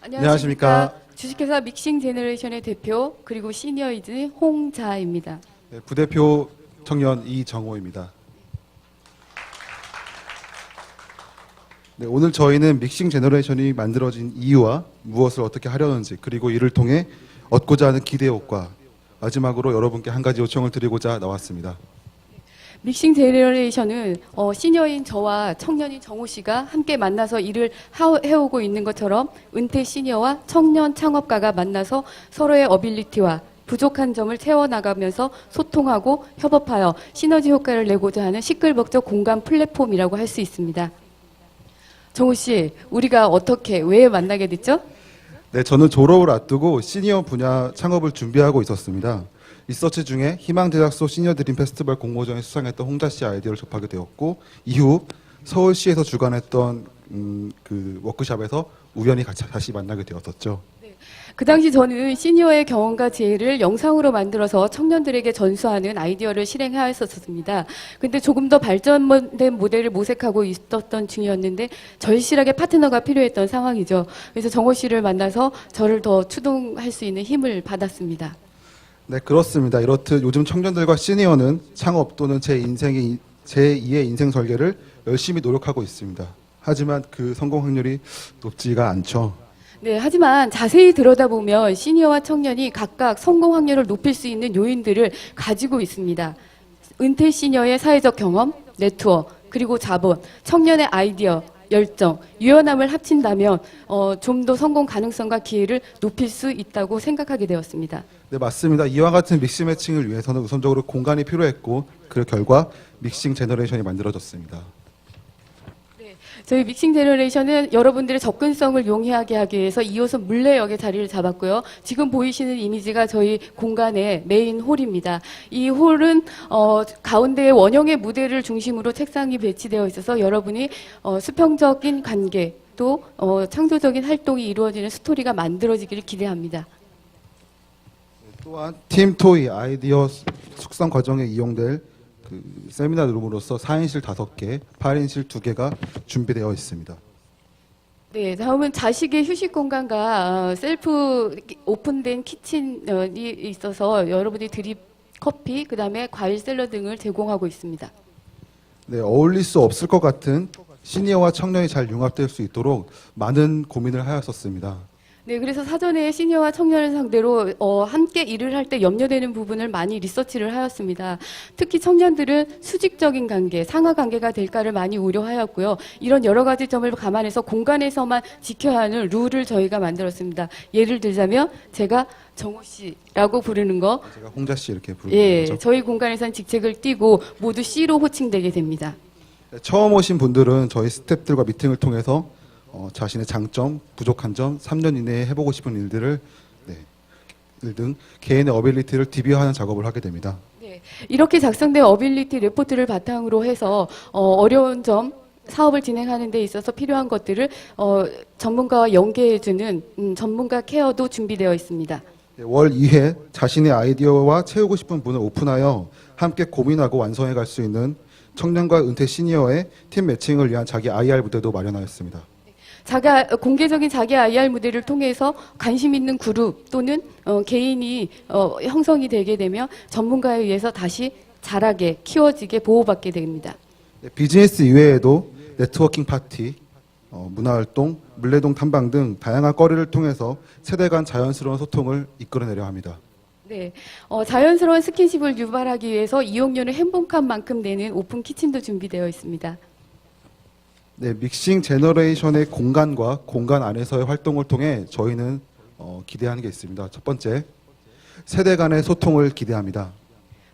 안녕하십니까. 주식회사 믹싱 제너레이션의 대표 그리고 시니어이즈 홍자입니다. 네, 부대표 청년 이정호입니다. 네, 오늘 저희는 믹싱 제너레이션이 만들어진 이유와 무엇을 어떻게 하려는지 그리고 이를 통해 얻고자 하는 기대 효과 마지막으로 여러분께 한 가지 요청을 드리고자 나왔습니다. 믹싱 제너레이션은 어, 시니어인 저와 청년인 정호 씨가 함께 만나서 일을 하- 해오고 있는 것처럼 은퇴 시니어와 청년 창업가가 만나서 서로의 어빌리티와 부족한 점을 채워나가면서 소통하고 협업하여 시너지 효과를 내고자 하는 시끌벅적 공간 플랫폼이라고 할 수 있습니다. 정호 씨, 우리가 어떻게 왜 만나게 됐죠? 네, 저는 졸업을 앞두고 시니어 분야 창업을 준비하고 있었습니다. 리서치 중에 희망 제작소 시니어 드림 페스티벌 공모전에 수상했던 홍자 씨 아이디어를 접하게 되었고 이후 서울시에서 주관했던 음, 그 워크샵에서 우연히 같이 다시 만나게 되었었죠. 그 당시 저는 시니어의 경험과 지혜를 영상으로 만들어서 청년들에게 전수하는 아이디어를 실행하였었습니다. 근데 조금 더 발전된 모델을 모색하고 있었던 중이었는데 절실하게 파트너가 필요했던 상황이죠. 그래서 정호 씨를 만나서 저를 더 추동할 수 있는 힘을 받았습니다. 네, 그렇습니다. 이렇듯 요즘 청년들과 시니어는 창업 또는 제 인생의 제2의 인생 설계를 열심히 노력하고 있습니다. 하지만 그 성공 확률이 높지가 않죠. 네, 하지만 자세히 들여다보면 시니어와 청년이 각각 성공 확률을 높일 수 있는 요인들을 가지고 있습니다. 은퇴 시니어의 사회적 경험, 네트워크, 그리고 자본, 청년의 아이디어, 열정, 유연함을 합친다면 어, 좀 더 성공 가능성과 기회를 높일 수 있다고 생각하게 되었습니다. 네, 맞습니다. 이와 같은 믹싱 매칭을 위해서는 우선적으로 공간이 필요했고 그 결과 믹싱 제너레이션이 만들어졌습니다. 저희 믹싱 제너레이션은 여러분들의 접근성을 용이하게 하기 위해서 2호선 물레역에 자리를 잡았고요. 지금 보이시는 이미지가 저희 공간의 메인 홀입니다. 이 홀은 어, 가운데 원형의 무대를 중심으로 책상이 배치되어 있어서 여러분이 어, 수평적인 관계 또 어, 창조적인 활동이 이루어지는 스토리가 만들어지기를 기대합니다. 또한 팀 토이 아이디어 숙성 과정에 이용될 그 세미나 룸으로서 4인실 5개, 8인실 2개가 준비되어 있습니다. 네, 다음은 자식의 휴식 공간과 어, 셀프 오픈된 키친이 있어서 여러분이 드립 커피, 그다음에 과일 샐러드 등을 제공하고 있습니다. 네, 어울릴 수 없을 것 같은 시니어와 청년이 잘 융합될 수 있도록 많은 고민을 하였었습니다. 네, 그래서 사전에 시니어와 청년을 상대로 어, 함께 일을 할 때 염려되는 부분을 많이 리서치를 하였습니다. 특히 청년들은 수직적인 관계, 상하 관계가 될까를 많이 우려하였고요. 이런 여러 가지 점을 감안해서 공간에서만 지켜야 하는 룰을 저희가 만들었습니다. 예를 들자면 제가 정호 씨라고 부르는 거, 제가 홍자 씨 이렇게 부르는 예, 거죠. 저희 공간에선 직책을 띠고 모두 C로 호칭되게 됩니다. 네, 처음 오신 분들은 저희 스태프들과 미팅을 통해서 어, 자신의 장점, 부족한 점, 3년 이내에 해보고 싶은 일들을 네, 일등 개인의 어빌리티를 DB화하는 작업을 하게 됩니다. 네, 이렇게 작성된 어빌리티 레포트를 바탕으로 해서 어, 려운 점 사업을 진행하는 데 있어서 필요한 것들을 어, 전문가와 연계해주는 음, 전문가 케어도 준비되어 있습니다. 네, 월 2회 자신의 아이디어와 채우고 싶은 분을 오픈하여 함께 고민하고 완성해 갈 수 있는 청년과 은퇴 시니어의 팀 매칭을 위한 자기 IR 무대도 마련하였습니다. 자가 공개적인 자기 IR 무대를 통해서 관심 있는 그룹 또는 어, 개인이 어, 형성이 되게 되면 전문가에 의해서 다시 자라게 키워지게 보호받게 됩니다. 네, 비즈니스 이외에도 네트워킹 파티, 어, 문화활동, 물레동 탐방 등 다양한 거리를 통해서 세대 간 자연스러운 소통을 이끌어내려 합니다. 네, 어, 자연스러운 스킨십을 유발하기 위해서 이용료는 행복한 만큼 내는 오픈 키친도 준비되어 있습니다. 네, 믹싱 제너레이션의 공간과 공간 안에서의 활동을 통해 저희는 어, 기대하는 게 있습니다. 첫 번째, 세대 간의 소통을 기대합니다.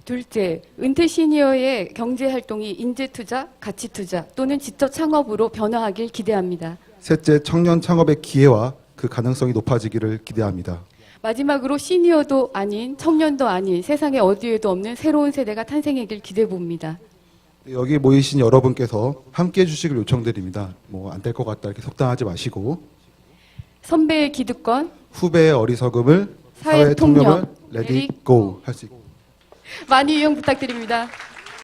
둘째, 은퇴 시니어의 경제 활동이 인재 투자, 가치 투자 또는 지적 창업으로 변화하길 기대합니다. 셋째, 청년 창업의 기회와 그 가능성이 높아지기를 기대합니다. 마지막으로 시니어도 아닌 청년도 아닌 세상에 어디에도 없는 새로운 세대가 탄생하길 기대해 봅니다. 네, 여기 모이신 여러분께서 함께 해주시길 요청드립니다. 뭐 안 될 것 같다 이렇게 속단하지 마시고 선배의 기득권, 후배의 어리석음을 사회 사회 통념을 통념, 레디 레디 고 할 수 있고 많이 이용 부탁드립니다.